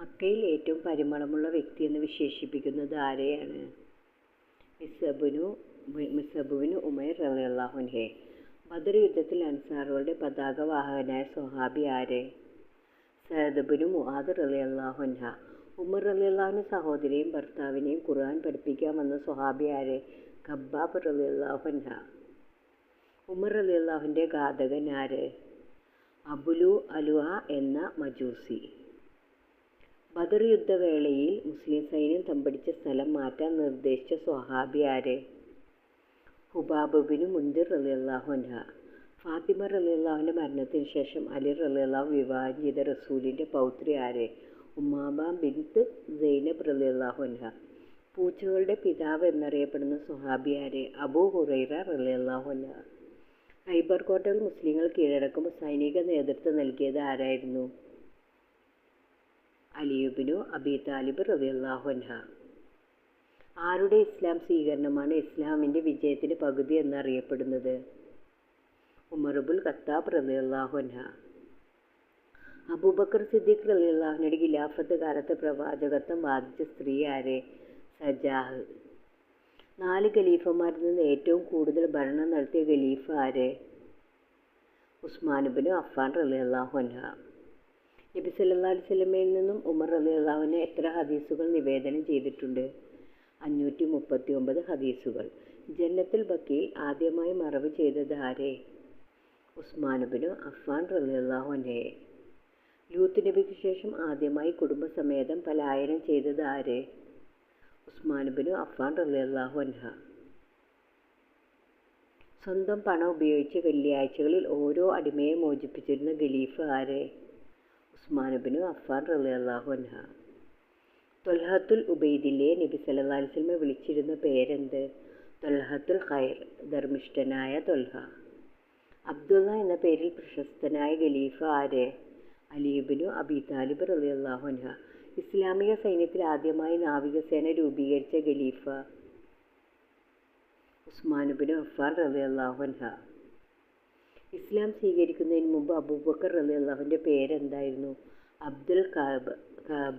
മക്കയിൽ ഏറ്റവും പരിമളമുള്ള വ്യക്തി എന്ന് വിശേഷിപ്പിക്കുന്നത് ആരെയാണ്? മിസബുനു മിസബുവിന് ഉമൈർ റലാഹുൻഹെ ബദർ യുദ്ധത്തിൽ അൻസാറുകളുടെ പതാകവാഹകനായ സ്വഹാബി ആരെ? സഹദബിനു മുഹാദ് റളിയല്ലാഹുൻഹ ഉമർ റളിയല്ലാഹുവിന്റെ സഹോദരിയും ഭർത്താവിനെയും ഖുർആൻ പഠിപ്പിക്കാൻ വന്ന സ്വഹാബി ആരെ? ഖബ്ബാബ് റളിയല്ലാഹുൻഹ ഉമർ റളിയല്ലാഹുവിന്റെ ഘാതകൻ ആര്? അബുലു അലുഹ എന്ന മജൂസി. ബദർ യുദ്ധവേളയിൽ മുസ്ലിം സൈന്യം തമ്പടിച്ച സ്ഥലം മാറ്റാൻ നിർദ്ദേശിച്ച സ്വഹാബി ആര്? ഹുബാബുബിന് മുന്തിർ റളിയല്ലാഹു അൻഹ. ഫാത്തിമ റലിയല്ലാഹുവിന്റെ മരണത്തിന് ശേഷം അലി റലിയല്ലാഹു വിവാഹം ചെയ്ത റസൂലിന്റെ പൗത്രി ആര്? ഉമ്മാബ ബിൻത്ത് സൈനബ് റളിയല്ലാഹു അൻഹ. പൂച്ചകളുടെ പിതാവ് എന്നറിയപ്പെടുന്ന സുഹാബി ആര്? അബൂ ഹുറൈറ റളിയല്ലാഹു അൻഹ. ഹൈബർ കോട്ടകൾ മുസ്ലിങ്ങൾ കീഴടക്കുമ്പോൾ സൈനിക നേതൃത്വം നൽകിയത് ആരായിരുന്നു? അലിയുബിനു അബി താലിബ് റളിയല്ലാഹു അൻഹ. ആരുടെ ഇസ്ലാം സ്വീകരണമാണ് ഇസ്ലാമിന്റെ വിജയത്തിന് പകുതി എന്നറിയപ്പെടുന്നത്? ഉമറുബുൽ ഖത്താബ് റളിയല്ലാഹു അൻഹ. അബൂബക്കർ സിദ്ദീഖ് റളിയല്ലാഹുവിന്റെ ഖിലാഫത്ത് കാലത്ത് പ്രവാചകത്വം ബാധിച്ച സ്ത്രീ ആരെ? സജാഹ്. നാല് ഖലീഫമാരിൽ നിന്ന് ഏറ്റവും കൂടുതൽ ഭരണം നടത്തിയ ഖലീഫ ആരെ? ഉസ്മാനുബിനു അഫാൻ റളിയല്ലാഹു അൻഹ. നബി സല്ലല്ലാഹു അലൈഹി വസല്ലമയിൽ നിന്നും ഉമർ റളിയല്ലാഹുവിന് എത്ര ഹദീസുകൾ നിവേദനം ചെയ്തിട്ടുണ്ട്? അഞ്ഞൂറ്റി മുപ്പത്തി ഒമ്പത് ഹദീസുകൾ. ജന്നത്തുൽ ബക്കിയിൽ ആദ്യമായി മറവ് ചെയ്തത് ആരെ? ഉസ്മാനുബിനു അഫ്ഫാൻ അൻഹയെ ലൂത്ത് നബിക്ക് ശേഷം ആദ്യമായി കുടുംബസമേതം പലായനം ചെയ്തത് ഉസ്മാൻ ഉസ്മാനുബിനു അഫ്ഫാൻ റളിയല്ലാഹു അൻഹ. സ്വന്തം പണം ഉപയോഗിച്ച് വെള്ളിയാഴ്ചകളിൽ ഓരോ അടിമയെ മോചിപ്പിച്ചിരുന്ന ഖലീഫ ആരെ? ഉസ്മാനുബിനു അഫ്ഫാൻ റളിയല്ലാഹു അൻഹ. തൊൽഹത്തുൽ ഉബൈദിലെ നബി സല്ലല്ലാഹു അലൈഹി വസല്ലം വിളിച്ചിരുന്ന പേരെന്ത്? തൊൽഹത്തുൽ ഖൈർ ധർമ്മിഷ്ഠനായ തൊൽഹ. അബ്ദുള്ള എന്ന പേരിൽ പ്രശസ്തനായ ഖലീഫ ആര്? അലീബിനു അബി താലിബ് റളിയല്ലാഹു അൻഹ. ഇസ്ലാമിക സൈന്യത്തിൽ ആദ്യമായി നാവികസേന രൂപീകരിച്ച ഖലീഫ ഉസ്മാനുബിന് അഫാൻ റളിയല്ലാഹു അൻഹ. ഇസ്ലാം സ്വീകരിക്കുന്നതിന് മുമ്പ് അബൂബക്കർ റളിയല്ലാഹുവിന്റെ പേരെന്തായിരുന്നു? അബ്ദുൽ കാബ് കാബ.